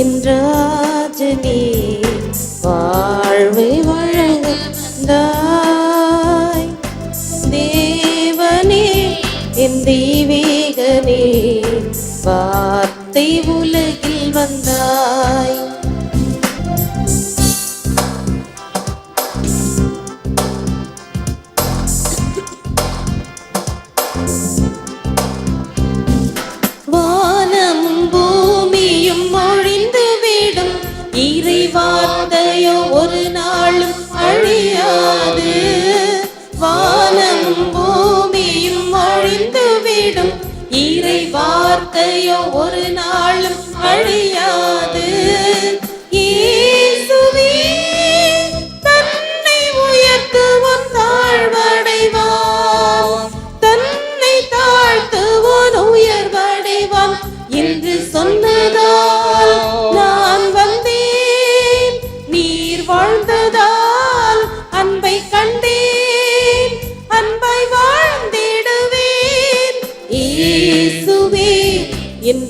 இன்றாஜனே வாழ்வை வழங்காய் தேவனே என் தெய்வீகனே வார்த்தை உலகில் வந்தாய். வார்த்தையோ ஒரு நாளும் அழியாது. என்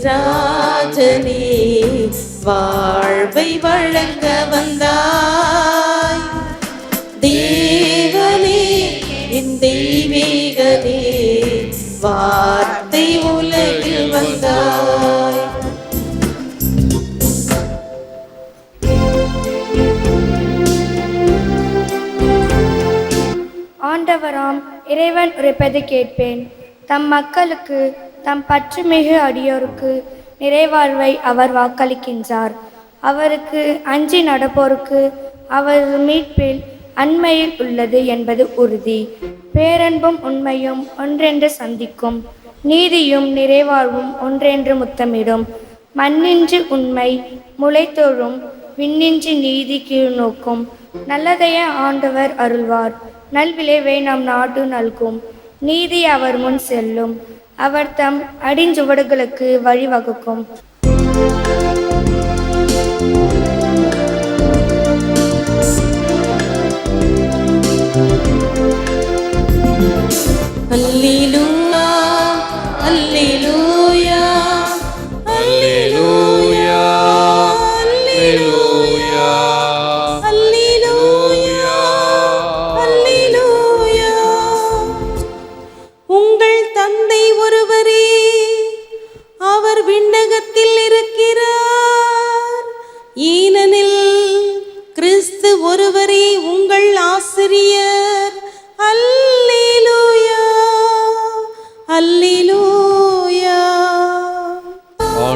வாழ்வை வழங்க வந்தாய். தேவனே என் தெய்வீகனே வார்த்தை உலகில் வந்தாய். ஆண்டவராம் இறைவன் உரைப்பது கேட்பேன். தம் மக்களுக்கு தம் பற்றுமிகு அடியோருக்கு நிறைவாழ்வை அவர் வாக்களிக்கின்றார். அவருக்கு அஞ்சி நடப்போருக்கு அவரது மீட்பில் அண்மையில் உள்ளது என்பது உறுதி. பேரன்பும் உண்மையும் ஒன்றென்று சந்திக்கும். நீதியும் நிறைவாழ்வும் ஒன்றென்று முத்தமிடும். மண்ணின்றி உண்மை முளைத்தோறும் விண்ணின்றி நீதி கீழ் நோக்கும் நல்லதைய ஆண்டவர் அருள்வார். நல்விளைவை நம் நாடு நல்கும். நீதி அவர் முன் செல்லும். அவர் தம் அடிஞ்சுவடுகளுக்கு வழிவகுக்கும்.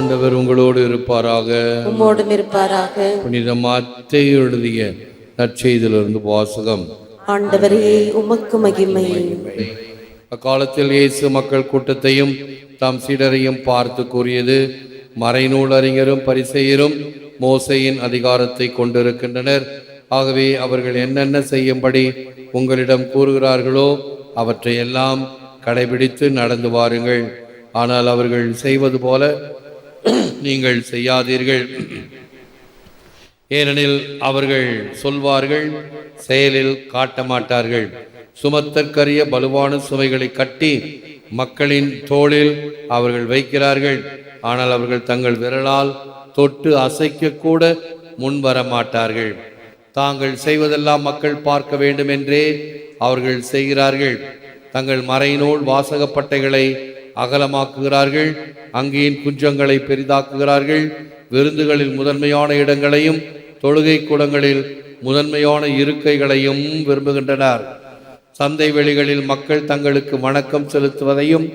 ஆண்டவர் உங்களோடு இருப்பாராக. உம்மோடும் இருப்பாராக. புனித மாத்தை எழுதிய நற்செய்தியிலிருந்து வாசகம். ஆண்டவரே உமக்கு மகிமை. அக்காலத்தில் இயேசு மக்கள் கூட்டத்தையும் தாம் சீடரையும் பார்த்து கூறியது மறைநூல் அறிஞரும் பரிசெயரும் மோசையின் அதிகாரத்தை கொண்டிருக்கின்றனர். ஆகவே அவர்கள் என்னென்ன செய்யும்படி உங்களிடம் கூறுகிறார்களோ அவற்றை எல்லாம் கடைபிடித்து நடந்து வாருங்கள். ஆனால் அவர்கள் செய்வது போல நீங்கள் செய்யாதீர்கள். ஏனெனில் அவர்கள் சொல்வார்கள் செயலில் காட்ட மாட்டார்கள் சுமத்தற்கரிய பலுவான சுமைகளை கட்டி மக்களின் தோளில் அவர்கள் வைக்கிறார்கள். ஆனால் அவர்கள் தங்கள் விரலால் தொட்டு அசைக்க கூட முன்வர மாட்டார்கள் தாங்கள் செய்வதெல்லாம் மக்கள் பார்க்க வேண்டும் என்றே அவர்கள் செய்கிறார்கள். தங்கள் மறைநூல் வாசகப்பட்டைகளை அகலமாக்குகிறார்கள். அங்கேயின் குஞ்சங்களை பெரிதாக்குகிறார்கள். விருந்துகளில் முதன்மையான இடங்களையும் தொழுகை கூடங்களில் முதன்மையான இருக்கைகளையும் விரும்புகின்றனர். சந்தை வெளிகளில் மக்கள் தங்களுக்கு வணக்கம் செலுத்துவதையும்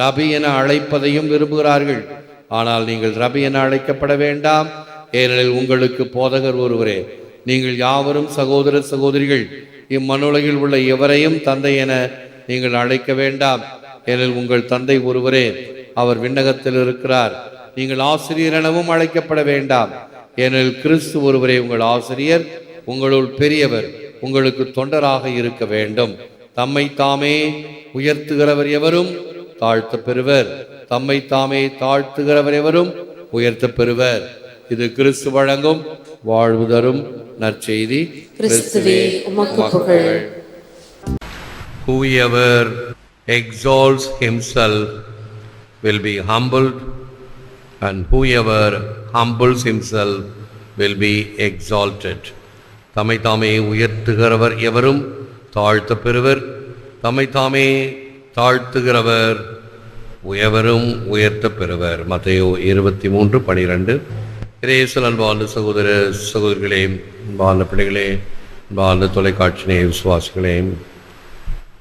ரபி என அழைப்பதையும் விரும்புகிறார்கள். ஆனால் நீங்கள் ரபி என அழைக்கப்பட வேண்டாம். ஏனெனில் உங்களுக்கு போதகர் ஒருவரே. நீங்கள் யாவரும் சகோதர சகோதரிகள். இம்மனுலகில் உள்ள எவரையும் தந்தை என நீங்கள் அழைக்க வேண்டாம். ஏனெனில் உங்கள் தந்தை ஒருவரே அவர் விண்ணகத்தில் இருக்கிறார். நீங்கள் ஆசிரியர் எனவும் அழைக்கப்பட வேண்டாம். ஏனெனில் கிறிஸ்து ஒருவரே உங்கள் ஆசிரியர் உங்களுள் பெரியவர் உங்களுக்கு தொண்டராக இருக்க வேண்டும். தம்மை தாமே உயர்த்துகிறவர் எவரும் தாழ்த்த பெறுவர். தம்மை தாமே தாழ்த்துகிறவர் எவரும் உயர்த்த பெறுவர். இது கிறிஸ்து வழங்கும் வாழ்வு தரும் நற்செய்தி. கிறிஸ்துவே உமக்கு புகழ். Whoever exalts himself will be humbled, and whoever humbles himself will be exalted. தம்மை தாமே உயர்த்துகிறவர் எவரும் தாழ்த்த பெறுவர். தம்மை தாமே தாழ்த்துகிறவர் எவரும் உயர்த்த பெறுவர். மத்தையோ இருபத்தி மூன்று பனிரெண்டு இறையேசல் அன்பார்ந்த சகோதர சகோதரிகளே அன்பார்ந்த பிள்ளைகளே அன்பார்ந்த தொலைக்காட்சி விசுவாசிகளே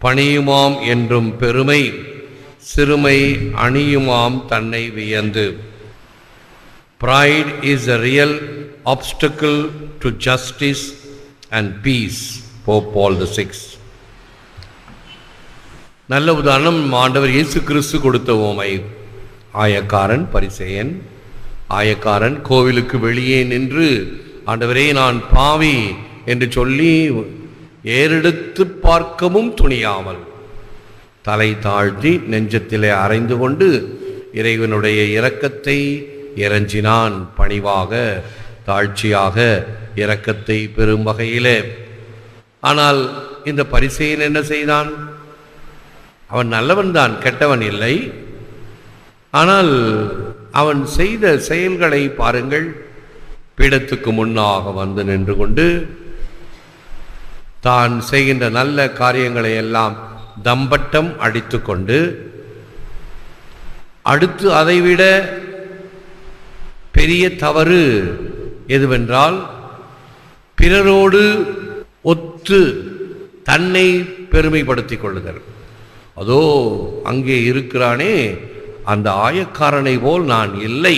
பணியுமாம் என்றும் பெருமை சிறுமை அணியுமாம் தன்னை வியந்து. Pride is a real obstacle to justice and peace, Pope Paul the six நல்ல உதாரணம் ஆண்டவர் இயேசு கிறிஸ்து கொடுத்த ஓமை ஆயக்காரன் பரிசேயன் ஆயக்காரன் கோவிலுக்கு வெளியே நின்று ஆண்டவரே நான் பாவி என்று சொல்லி ஏறெடுத்து பார்க்கவும் துணியாமல். தலை தாழ்த்தி நெஞ்சத்திலே அரைந்து கொண்டு இறைவனுடைய இரக்கத்தை இறஞ்சினான் பணிவாக தாழ்ச்சியாக இரக்கத்தை பெறும் வகையிலே. ஆனால் இந்த பரிசெயன் என்ன செய்தான்? அவன் நல்லவன் தான் கெட்டவன் இல்லை. ஆனால் அவன் செய்த செயல்களை பாருங்கள். பீடத்துக்கு முன்னாக வந்து நின்று கொண்டு தான் செய்கின்ற நல்ல காரியங்களை எல்லாம் தம்பட்டம் அடித்துக்கொண்டு அடுத்து அதைவிட பெரிய தவறு எதுவென்றால் பிறரோடு ஒத்து தன்னை பெருமைப்படுத்திக் கொள்ளுதல். அதோ அங்கே இருக்கிறானே அந்த ஆயக்காரனை போல் நான் இல்லை.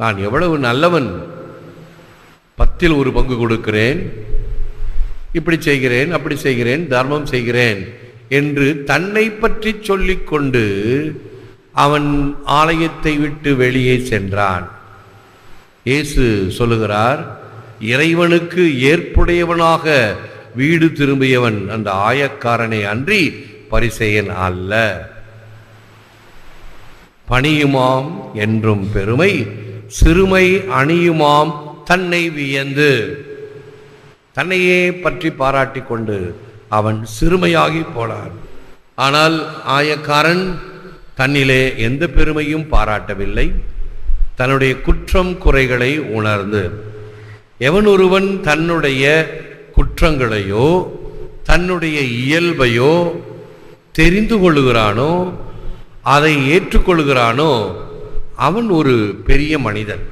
நான் எவ்வளவு நல்லவன் பத்தில் ஒரு பங்கு கொடுக்கிறேன். இப்படி செய்கிறேன் அப்படி செய்கிறேன் தர்மம் செய்கிறேன் என்று தன்னை பற்றி சொல்லிக்கொண்டு அவன் ஆலயத்தை விட்டு வெளியே சென்றான். இயேசு சொல்லுகிறார் இறைவனுக்கு ஏற்புடையவனாக வீடு திரும்பியவன் அந்த ஆயக்காரனை அன்றி பரிசெயன் அல்ல. பணியுமாம் என்றும் பெருமை சிறுமை அணியுமாம் தன்னை வியந்து. தன்னையே பற்றி பாராட்டி கொண்டு அவன் சிறுமையாகி போனான். ஆனால் ஆயக்காரன் தன்னிலே எந்த பெருமையும் பாராட்டவில்லை. தன்னுடைய குற்றம் குறைகளை உணர்ந்து எவன் ஒருவன் தன்னுடைய குற்றங்களையோ தன்னுடைய இயல்பையோ தெரிந்து கொள்ளுகிறானோ அதை ஏற்றுக்கொள்கிறானோ அவன் ஒரு பெரிய மனிதன்.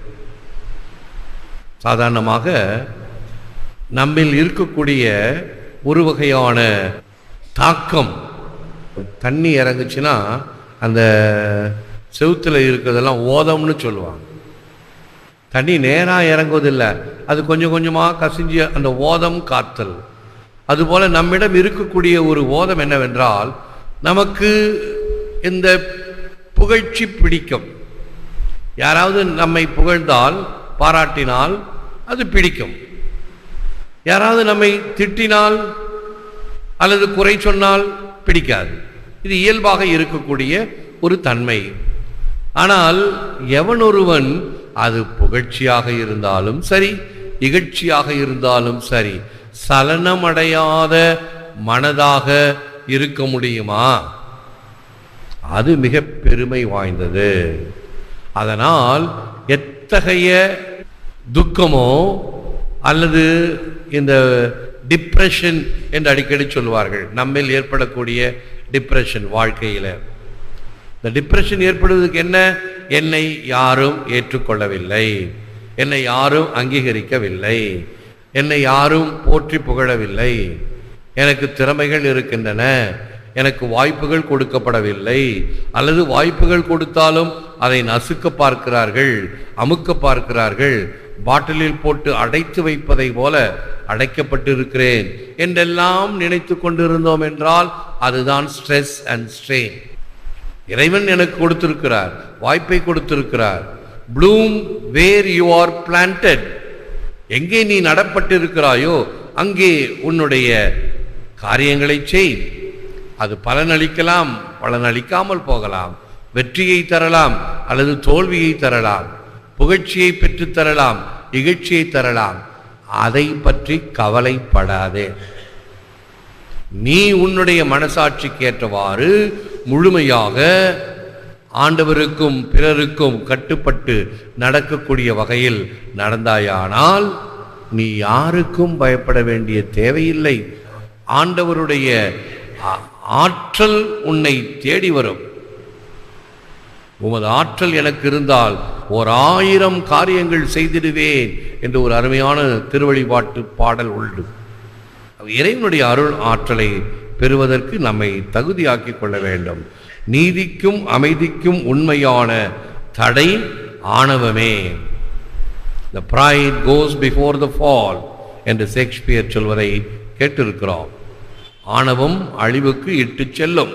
சாதாரணமாக நம்மில் இருக்கக்கூடிய ஒரு வகையான தாக்கம். தண்ணி இறங்குச்சுன்னா அந்த செவுத்தில் இருக்கிறதெல்லாம் ஓதம்னு சொல்லுவாங்க. தண்ணி நேராக இறங்குவதில்லை. அது கொஞ்சம் கொஞ்சமாக கசிஞ்சு அந்த ஓதம் காத்தல். அதுபோல் நம்மிடம் இருக்கக்கூடிய ஒரு ஓதம் என்னவென்றால் நமக்கு இந்த புகழ்ச்சி பிடிக்கும். யாராவது நம்மை புகழ்ந்தால் பாராட்டினால் அது பிடிக்கும். யாராவது நம்மை திட்டினால் அல்லது குறை சொன்னால் பிடிக்காது. இது இயல்பாக இருக்கக்கூடிய ஒரு தன்மை. ஆனால் எவனொருவன் அது புகழ்ச்சியாக இருந்தாலும் சரி இகழ்ச்சியாக இருந்தாலும் சரி சலனமடையாத மனதாக இருக்க முடியுமா? அது மிக பெருமை வாய்ந்தது. அதனால் எத்தகைய துக்கமோ அல்லது இந்த டிப்ரெஷன் என்று அடிக்கடி சொல்வார்கள் நம்மில் ஏற்படக்கூடிய டிப்ரெஷன் வாழ்க்கையில். இந்த டிப்ரெஷன் ஏற்படுவதற்கு என்ன? என்னை யாரும் ஏற்றுக்கொள்ளவில்லை. என்னை யாரும் அங்கீகரிக்கவில்லை. என்னை யாரும் போற்றி புகழவில்லை. எனக்கு திறமைகள் இருக்கின்றன. எனக்கு வாய்ப்புகள் கொடுக்கப்படவில்லை. அல்லது வாய்ப்புகள் கொடுத்தாலும் அதை நசுக்க பார்க்கிறார்கள் அமுக்க பார்க்கிறார்கள். பாட்டிலில் போட்டு அடைத்து வைப்பதை போல அடைக்கப்பட்டிருக்கிறேன் என்றெல்லாம் நினைத்து கொண்டிருந்தோம் என்றால் அதுதான் ஸ்ட்ரெஸ் அண்ட் ஸ்ட்ரெயின் இறைவன் எனக்கு கொடுத்திருக்கிறார் வாய்ப்பை கொடுத்திருக்கிறார். Bloom where you are planted எங்கே நீ நடப்பட்டிருக்கிறாயோ அங்கே உன்னுடைய காரியங்களை செய். அது பலனளிக்கலாம் பலனளிக்காமல் போகலாம். வெற்றியை தரலாம் அல்லது தோல்வியை தரலாம். புகழ்ச்சியை பெற்றுத்தரலாம் இகழ்ச்சியை தரலாம். அதை பற்றி கவலைப்படாதே. நீ உன்னுடைய மனசாட்சிக்கு ஏற்றவாறு முழுமையாக ஆண்டவருக்கும் பிறருக்கும் கட்டுப்பட்டு நடக்கக்கூடிய வகையில் நடந்தாயானால் நீ யாருக்கும் பயப்பட வேண்டிய தேவையில்லை. ஆண்டவருடைய ஆற்றல் உன்னை தேடி வரும். உமது ஆற்றல் எனக்கு இருந்தால் ஓர் ஆயிரம் காரியங்கள் செய்திடுவேன் என்று ஒரு அருமையான திருவழிபாட்டு பாடல் உண்டு. இறைவனுடைய அருள் ஆற்றலை பெறுவதற்கு நம்மை தகுதியாக்கி கொள்ள வேண்டும். நீதிக்கும் அமைதிக்கும் உண்மையான தடை ஆணவமே. The pride goes before the fall என்று ஷேக்ஸ்பியர் சொல்வதை கேட்டிருக்கிறோம். ஆணவம் அழிவுக்கு இட்டுச் செல்லும்.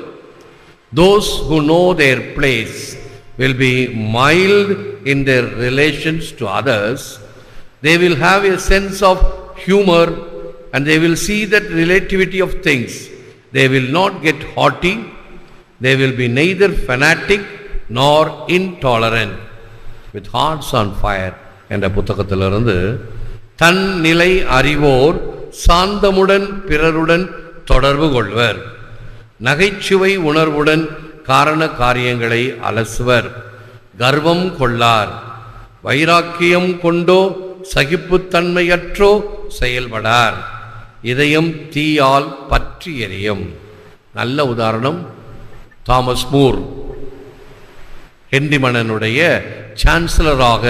Those who know their place will be mild in their relations to others they will have a sense of humor and they will see that relativity of things they will not get haughty they will be neither fanatic nor intolerant with hearts on fire என்ற புத்தகத்திலிருந்து தன் நிலை அறிவோர் சாந்தமுடன் பிறருடன் தொடர்பு கொள்வர் நகைச்சுவை உணர்வுடன் காரண காரியங்களை அலசுவர். கர்வம் கொள்ளார். வைராக்கியம் கொண்டோ சகிப்புத்தன்மையற்றோ செயல்படார். இதயம் தீயால் பற்றி எரியும் நல்ல உதாரணம் தாமஸ் மூர். ஹென்ரிமனனுடைய சான்சலராக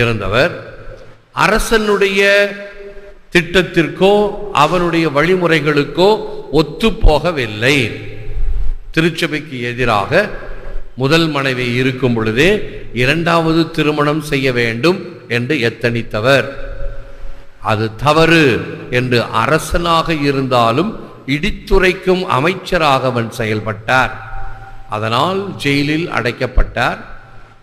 இருந்தவர். அரசனுடைய திட்டத்திற்கோ அவனுடைய வழிமுறைகளுக்கோ ஒத்துப்போகவில்லை திருச்சபைக்கு எதிராக முதல் மனைவி இருக்கும் பொழுதே இரண்டாவது திருமணம் செய்ய வேண்டும் என்று எத்தனித்தவர். அது தவறு என்று அரசனாக இருந்தாலும் இடித்துரைக்கும் அமைச்சராக அவன் செயல்பட்டார். அதனால் ஜெயிலில் அடைக்கப்பட்டார்.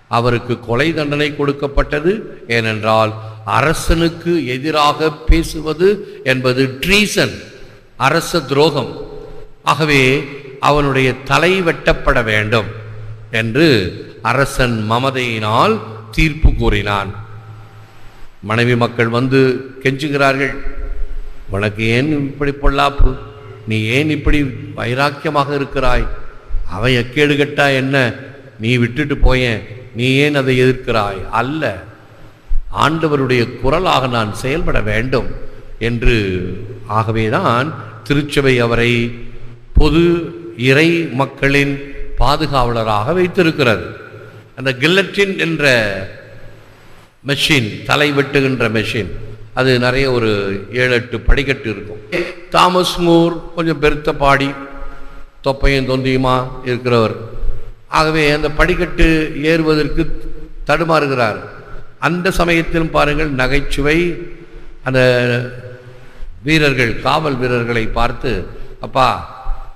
அவருக்கு கொலை தண்டனை கொடுக்கப்பட்டது. ஏனென்றால் அரசனுக்கு எதிராக பேசுவது என்பது ட்ரீசன் அரச துரோகம். ஆகவே அவனுடைய தலை வெட்டப்பட வேண்டும் என்று அரசன் மமதையினால் தீர்ப்பு கூறினான். மனைவி மக்கள் வந்து கெஞ்சுகிறார்கள். உனக்கு ஏன் இப்படி பொல்லாப்பு? நீ ஏன் இப்படி வைராக்கியமாக இருக்கிறாய்? அவன் எக்கேடு கெட்டா என்ன? நீ விட்டுட்டு போயேன். நீ ஏன் அதை எதிர்க்கிறாய்? அல்ல ஆண்டவருடைய குரலாக நான் செயல்பட வேண்டும் என்று ஆகவேதான் திருச்சபை அவரை பொது இறை மக்களின் பாதுகாவலராக வைத்திருக்கிறது. அந்த கில்லட்டின் என்ற மெஷின் தலை வெட்டுகின்ற மெஷின் அது நிறைய ஒரு ஏழு எட்டு படிக்கட்டு இருக்கும். தாமஸ் மூர் கொஞ்சம் பெருத்த பாடி தொப்பையும் தொந்தியுமா இருக்கிறவர். ஆகவே அந்த படிக்கட்டு ஏறுவதற்கு தடுமாறுகிறார். அந்த சமயத்திலும் பாருங்கள் நகைச்சுவை அந்த வீரர்கள் காவல் வீரர்களை பார்த்து அப்பா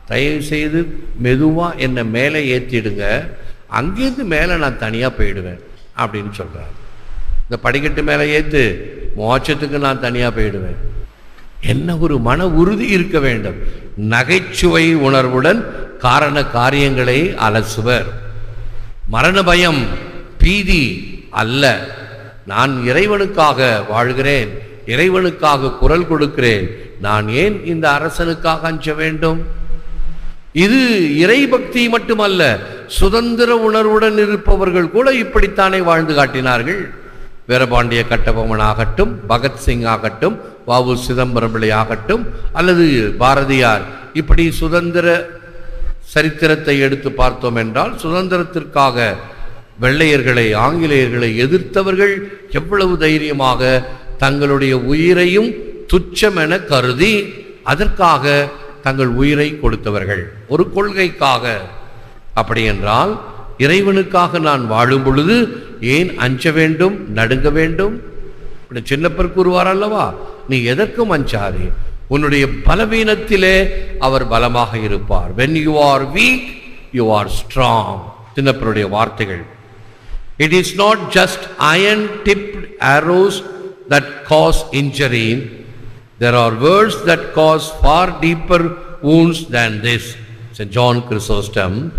தயவு செய்து மெதுவாக என்னை மேலே ஏற்றிடுங்க அங்கேருந்து மேலே நான் தனியாக போயிடுவேன் அப்படின்னு சொல்கிறார் இந்த படிக்கட்டு மேலே ஏற்று மோட்சத்துக்கு நான் தனியாக போயிடுவேன். என்ன ஒரு மன உறுதி இருக்க வேண்டும். நகைச்சுவை உணர்வுடன் காரண காரியங்களை அலசுவர். மரண பயம் பீதி அல்ல. நான் இறைவனுக்காக வாழ்கிறேன். இறைவனுக்காக குரல் கொடுக்கிறேன். நான் ஏன் இந்த அரசனுக்காக அஞ்ச வேண்டும்? இது இறை பக்தி மட்டுமல்ல சுதந்திர உணர்வுடன் இருப்பவர்கள் கூட இப்படித்தானே வாழ்ந்து காட்டினார்கள். வீரபாண்டிய கட்டபொம்மன் ஆகட்டும் பகத்சிங் ஆகட்டும் வாவு சிதம்பரம் பிள்ளை ஆகட்டும் அல்லது பாரதியார் இப்படி சுதந்திர சரித்திரத்தை எடுத்து பார்த்தோம் என்றால் சுதந்திரத்திற்காக வெள்ளையர்களை ஆங்கிலேயர்களை எதிர்த்தவர்கள் எவ்வளவு தைரியமாக தங்களுடைய உயிரையும் துச்சமென கருதி அதற்காக தங்கள் உயிரை கொடுத்தவர்கள். ஒரு கொள்கைக்காக. அப்படி என்றால் இறைவனுக்காக நான் வாழும் பொழுது ஏன் அஞ்ச வேண்டும் நடுங்க வேண்டும்? இப்படி சின்னப்பர் கூறுவார் அல்லவா? நீ எதற்கும் அஞ்சாதே. உன்னுடைய பலவீனத்திலே அவர் பலமாக இருப்பார். When you are weak you are strong சின்னப்பருடைய வார்த்தைகள். It is not just iron tipped arrows that cause injuring there are words that cause far deeper wounds than this. St. John Chrysostom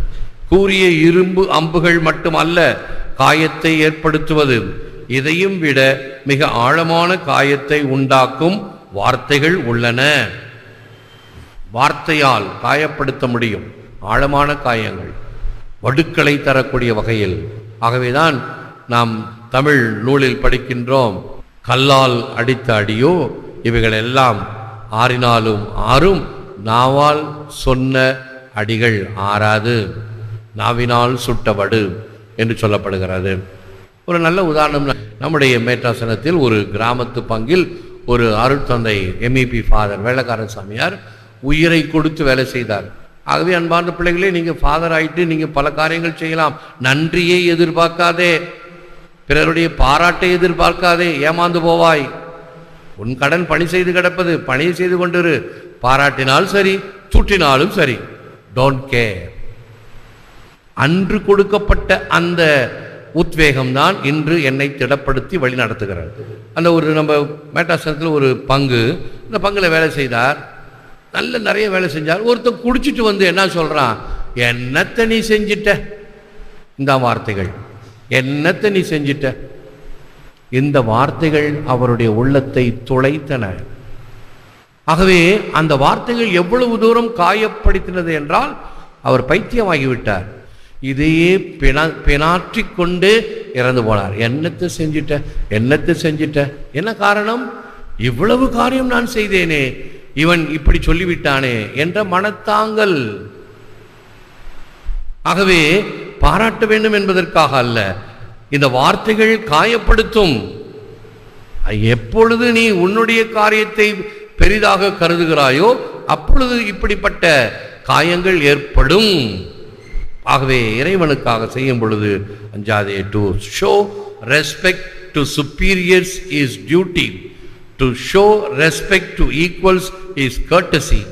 கூறிய இரும்பு அம்புகள் மட்டுமல்ல காயத்தை ஏற்படுத்துவது. இதையும் விட மிக ஆழமான காயத்தை உண்டாக்கும் வார்த்தைகள் உள்ளன. வார்த்தையால் காயப்படுத்த முடியும். ஆழமான காயங்கள். வடுக்களை தரக்கூடிய வகையில். ஆகவேதான் நாம் தமிழ் நூலில் படிக்கின்றோம். கல்லால் அடித்த அடியோ இவைகள் எல்லாம் ஆறினாலும் ஆறும் நாவால் சொன்ன அடிகள் ஆறாது. நாவினால் சுட்டவடு என்று சொல்லப்படுகிறது. ஒரு நல்ல உதாரணம் நம்முடைய மேற்றாசனத்தில் ஒரு கிராமத்து பங்கில் ஒரு அருட்தந்தை எம்இபி ஃபாதர் வேலைக்காரன் சாமியார் உயிரை கொடுத்து வேலை செய்தார். ஆகவே அன்பார்ந்த பிள்ளைகளே நீங்கள் ஃபாதர் ஆயிட்டு நீங்கள் பல காரியங்கள் செய்யலாம். நன்றியை எதிர்பார்க்காதே. பிறருடைய பாராட்டை எதிர்பார்க்காதே. ஏமாந்து போவாய். உன் கடன் பணி செய்து கிடப்பது பணியை செய்து கொண்டிரு. பாராட்டினால் சரி சுற்றினாலும் சரி. டோன்ட் கேர் அன்று கொடுக்கப்பட்ட அந்த உத்வேகம் தான் இன்று என்னை திடப்படுத்தி வழி நடத்துகிறார் அந்த ஒரு நம்ம மேட்டாசனத்தில் ஒரு பங்கு இந்த பங்குல வேலை செய்தார். நல்ல நிறைய வேலை செஞ்சார். ஒருத்தர் குடிச்சிட்டு வந்து என்ன சொல்கிறான் என்னத்தை நீ செஞ்சிட்ட? இந்த வார்த்தைகள். என்னத்தை நீ செஞ்சிட்ட? இந்த வார்த்தைகள் அவருடைய உள்ளத்தை துளைத்தன. ஆகவே அந்த வார்த்தைகள் எவ்வளவு தூரம் காயப்படுத்தினது என்றால் அவர் பைத்தியமாகிவிட்டார். இதையே பிணா பிணாற்றி கொண்டு இறந்து போனார். என்னத்தை செஞ்சிட்ட? என்னத்தை செஞ்சிட்ட? என்ன காரணம்? இவ்வளவு காரியம் நான் செய்தேனே இவன் இப்படி சொல்லிவிட்டானே என்ற மனத்தாங்கல். ஆகவே பாராட்ட வேண்டும் என்பதற்காக அல்ல இந்த வார்த்தைகள் காயப்படுத்தும். எப்பொழுது நீ உன்னுடைய காரியத்தை பெரிதாக கருதுகிறாயோ அப்பொழுது இப்படிப்பட்ட காயங்கள் ஏற்படும். ஆகவே இறைவனுக்காக செய்யும் பொழுது அஞ்சாதே to show respect to superiors is duty to show respect to equals is courtesy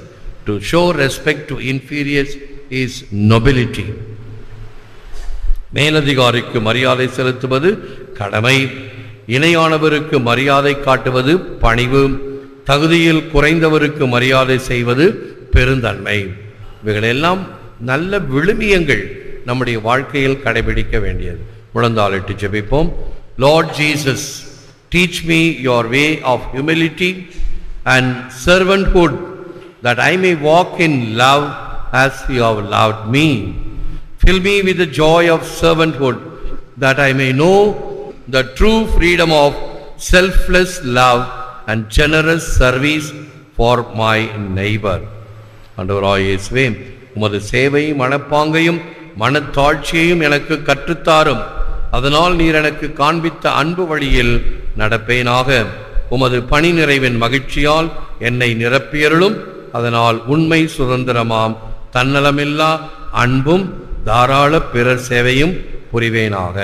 to show respect to inferiors is nobility மேலதிகாரிக்கு மரியாதை செலுத்துவது கடமை இணையானவருக்கு மரியாதை காட்டுவது பணிவு தகுதியில் குறைந்தவருக்கு மரியாதை செய்வது பெருந்தன்மை. இவைகளெல்லாம் நல்ல விழுமியங்கள் நம்முடைய வாழ்க்கையில் கடைபிடிக்க வேண்டியது. முழந்தாளிட்டு ஜெபிப்போம். Lord Jesus teach me your way of humility and servanthood that I may walk in love as you have love me Fill me with the joy of servanthood, that I may know the true freedom of selfless love and generous service for my neighbor. ஆண்டவராய் இயேசுவே உமது சேவையும் மனப்பாங்கையும் மனத்தாட்சியையும் எனக்கு கற்றுத்தாரும். அதனால் நீர் எனக்கு காண்பித்த அன்பு வழியில் நடப்பேனாக. உமது பணி நிறைவின் மகிழ்ச்சியால் என்னை நிரப்பியருளும். அதனால் உண்மை சுதந்திரமாம். தன்னலமில்லா அன்பும் தாராள பிறர் சேவையும் புரிவேனாக.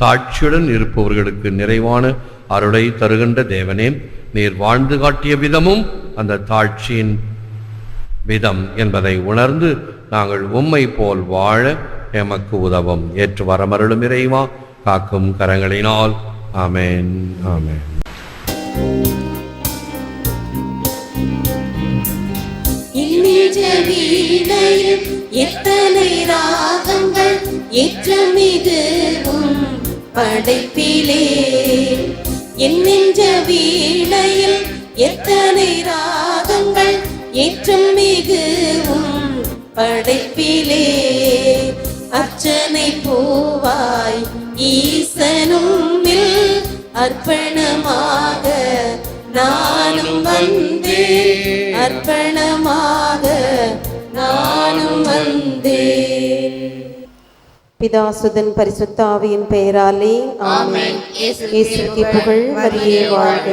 தாட்சியுடன் இருப்பவர்களுக்கு நிறைவான அருளை தருகின்ற தேவனே நீர் வாழ்ந்து காட்டிய விதமும் அந்த தாட்சியின் விதம் என்பதை உணர்ந்து நாங்கள் உம்மை போல் வாழ எமக்கு உதவும். ஏற்று வரமருளும் இறைவா காக்கும் கரங்களினால். ஆமேன் ஆமேன். எத்தனை ராகங்கள் ஏற்றமிதுவும் படைப்பிலே? என் நெஞ்ச வீணையில் எத்தனை ராகங்கள் ஏற்றம் மிகுவும் படைப்பிலே? அர்ச்சனை பூவாய் ஈசனும் அர்ப்பணமாக நானும் வந்தேன் அர்ப்பணமாக நானும் வந்தேன். பிதாசுதன் பரிசுத்தாவியின் பெயராலே ஆமென். இயேசுவுக்கு புகழ் மரியே வாழ்க.